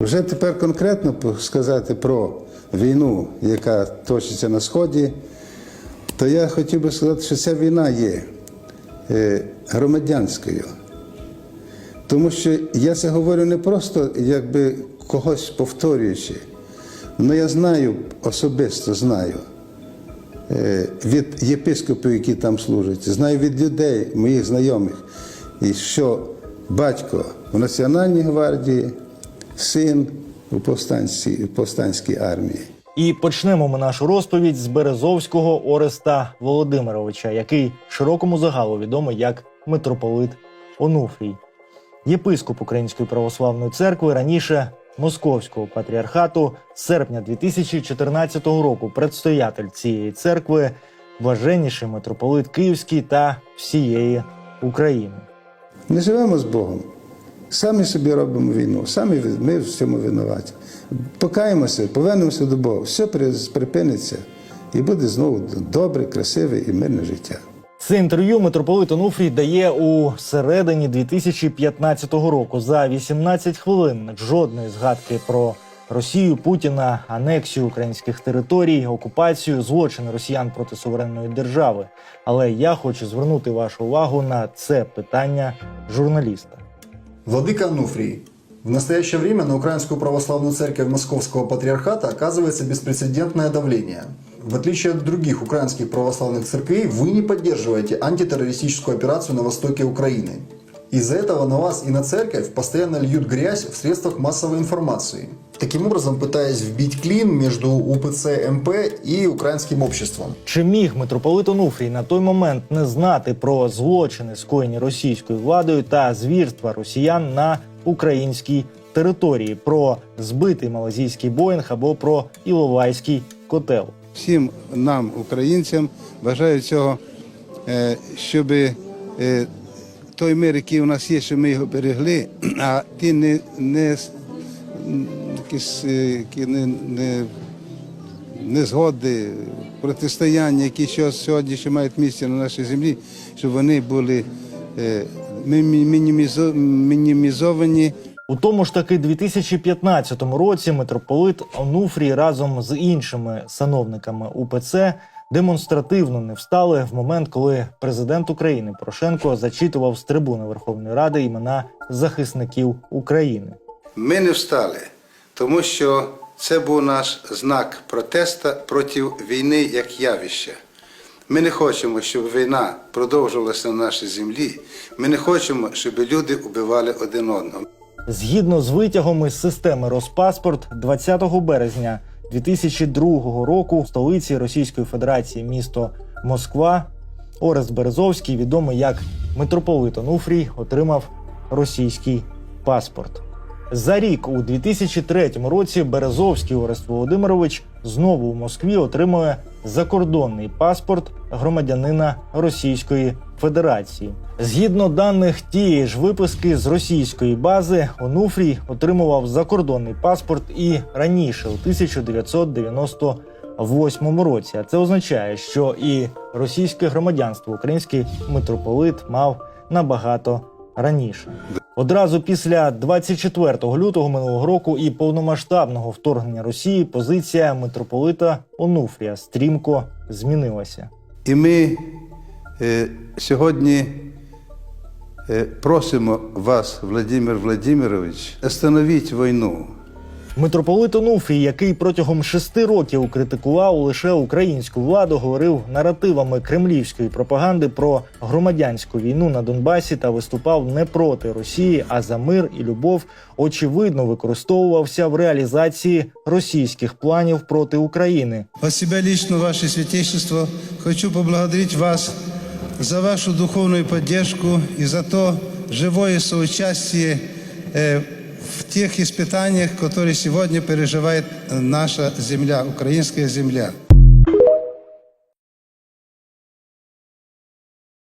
Вже тепер конкретно сказати про війну, яка точиться на Сході, то я хотів би сказати, що ця війна є е, громадянською. Тому що я це говорю не просто якби когось повторюючи, але я знаю, особисто знаю е, від єпископів, які там служать, знаю від людей, моїх знайомих, що батько в Національній гвардії, син у повстанській, повстанській армії. І почнемо ми нашу розповідь з Березовського Ореста Володимировича, який широкому загалу відомий як митрополит Онуфрій, єпископ Української православної церкви, раніше Московського патріархату, з серпня 2014 року предстоятель цієї церкви, блаженніший митрополит Київський та всієї України. Не живемо з Богом. Самі собі робимо війну, самі ми в цьому винуваті. Покаємося, повернемося до Бога. Все припиниться і буде знову добре, красиве і мирне життя. Це інтерв'ю митрополит Онуфрій дає у середині 2015 року. За 18 хвилин жодної згадки про Росію, Путіна, анексію українських територій, окупацію, злочини росіян проти суверенної держави. Але я хочу звернути вашу увагу на це питання журналіста. Владыка Ануфрий. В настоящее время на Украинскую Православную Церковь Московского Патриархата оказывается беспрецедентное давление. В отличие от других украинских православных церквей, вы не поддерживаете антитеррористическую операцию на востоке Украины. Из-за этого на вас и на церковь постоянно льют грязь в средствах массовой информации. Таким образом, пытаясь вбить клин между УПЦ МП и украинским обществом. Чи міг митрополит Онуфрій на той момент не знати про злочини, скоєні російською владою та звірства росіян на українській території, про збитий малазійський боїнг або про Іловайський котел? Всім нам, українцям, бажаю цього, е, щоб е, той мир, який у нас є, щоб ми його берегли, а ті не, не, якісь, е, які не, не, незгоди, протистояння, які що сьогодні ще мають місце на нашій землі, щоб вони були е, мінімізо- мінімізовані. У тому ж таки 2015 році митрополит Онуфрій разом з іншими сановниками УПЦ демонстративно не встали в момент, коли президент України Порошенко зачитував з трибуни Верховної Ради імена захисників України. Ми не встали, тому що це був наш знак протеста проти війни як явища. Ми не хочемо, щоб війна продовжувалася на нашій землі. Ми не хочемо, щоб люди убивали один одного. Згідно з витягом із системи Роспаспорт, 20 березня 2002 року в столиці Російської Федерації місто Москва Орест Березовський, відомий як митрополит Онуфрій, отримав російський паспорт. За рік у 2003 році Березовський Орест Володимирович знову у Москві отримує закордонний паспорт громадянина Російської Федерації. Згідно даних тієї ж виписки з російської бази, Онуфрій отримував закордонний паспорт і раніше, у 1998 році. А це означає, що і російське громадянство український митрополит мав набагато раніше. Одразу після 24 лютого минулого року і повномасштабного вторгнення Росії позиція митрополита Онуфрія стрімко змінилася. І ми сьогодні е, просимо вас, Владимир Владимирович, остановіть війну. Митрополит Онуфрій, який протягом шести років критикував лише українську владу, говорив наративами кремлівської пропаганди про громадянську війну на Донбасі та виступав не проти Росії, а за мир і любов, очевидно використовувався в реалізації російських планів проти України. Себя лично, Ваше Святейшество, хочу поблагодарить вас за вашу духовную поддержку и за то живое соучастие э, в тех испытаниях, которые сегодня переживает наша земля, украинская земля.